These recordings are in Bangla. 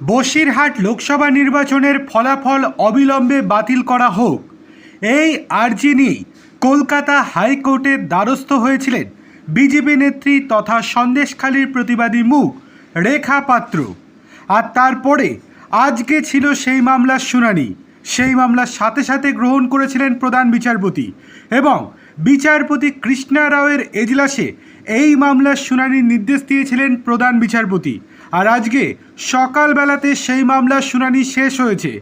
বসিরহাট লোকসভা নির্বাচনের ফলাফল অবিলম্বে বাতিল করা হোক। এই আর্জি নিয়েই কলকাতা হাইকোর্টের দ্বারস্থ হয়েছিলেন বিজেপি নেত্রী তথা সন্দেশখালীর প্রতিবাদী মুখ রেখা পাত্র। আর তারপরে আজকে ছিল সেই মামলার শুনানি। সেই মামলার সাথে সাথে গ্রহণ করেছিলেন প্রধান বিচারপতি এবং বিচারপতি কৃষ্ণা রাওয়ের এজলাসে এই মামলার শুনানির নির্দেশ দিয়েছিলেন প্রধান বিচারপতি। আর আজকে সকালবেলাতে সেই মামলার শুনানি শেষ হয়েছে।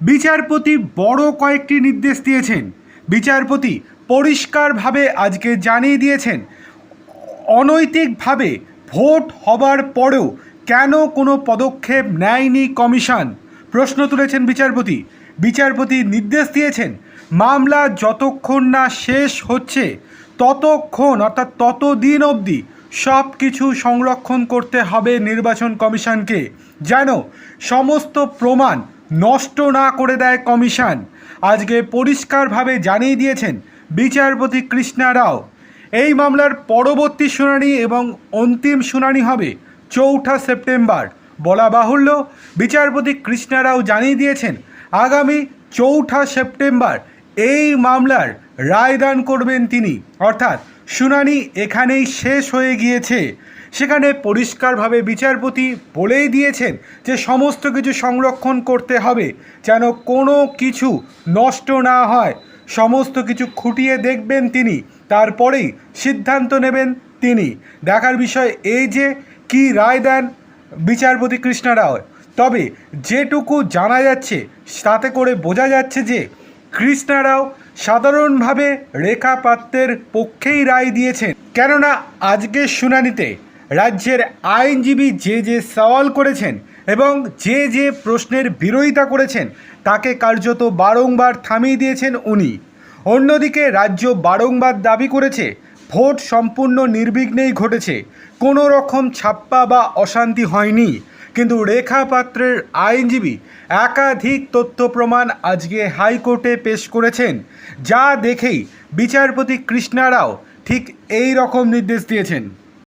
বিচারপতি বড় কয়েকটি নির্দেশ দিয়েছেন। বিচারপতি পরিষ্কারভাবে আজকে জানিয়ে দিয়েছেন, অনৈতিকভাবে ভোট হবার পরেও কেন কোনো পদক্ষেপ নেয়নি কমিশন? প্রশ্ন তুলেছেন বিচারপতি। বিচারপতি নির্দেশ দিয়েছেন, মামলা যতক্ষণ না শেষ হচ্ছে, ততক্ষণ অর্থাৎ ততদিন অবধি সব কিছু সংরক্ষণ করতে হবে নির্বাচন কমিশনকে। যেন সমস্ত প্রমাণ নষ্ট না করে দেয় কমিশন। আজকে পরিষ্কারভাবে জানিয়ে দিয়েছেন বিচারপতি কৃষ্ণা রাও। এই মামলার পরবর্তী শুনানি এবং অন্তিম শুনানি হবে চৌঠা সেপ্টেম্বর। বলা বাহুল্য, বিচারপতি কৃষ্ণা রাও জানিয়ে দিয়েছেন, আগামী চৌঠা সেপ্টেম্বর এই মামলার রায়দান করবেন তিনি। অর্থাৎ শুনানি এখানেই শেষ হয়ে গিয়েছে। সেখানে পরিষ্কারভাবে বিচারপতি বলেই দিয়েছেন যে সমস্ত কিছু সংরক্ষণ করতে হবে, যেন কোনো কিছু নষ্ট না হয়। সমস্ত কিছু খুঁটিয়ে দেখবেন তিনি, তারপরেই সিদ্ধান্ত নেবেন তিনি। দেখার বিষয় এই যে, কি রায় দেন বিচারপতি কৃষ্ণা রাও তবে যেটুকু জানা যাচ্ছে, তাতে করে বোঝা যাচ্ছে যে কৃষ্ণা রাও সাধারণভাবে রেখা পাত্রের পক্ষেই রায় দিয়েছেন। কেননা আজকের শুনানিতে রাজ্যের আইনজীবী যে যে সওয়াল করেছেন এবং যে যে প্রশ্নের বিরোধিতা করেছেন, তাকে কার্যত বারংবার থামিয়ে দিয়েছেন উনি। অন্যদিকে রাজ্য বারংবার দাবি করেছে, ভোট সম্পূর্ণ নির্বিঘ্নেই ঘটেছে, কোনো রকম ছাপ্পা বা অশান্তি হয়নি। কিন্তু রেখা পাত্রের আইনজীবী একাধিক তথ্য প্রমাণ আজকে হাইকোর্টে পেশ করেছেন, যা দেখেই বিচারপতি কৃষ্ণা রাও ঠিক এই রকম নির্দেশ দিয়েছেন।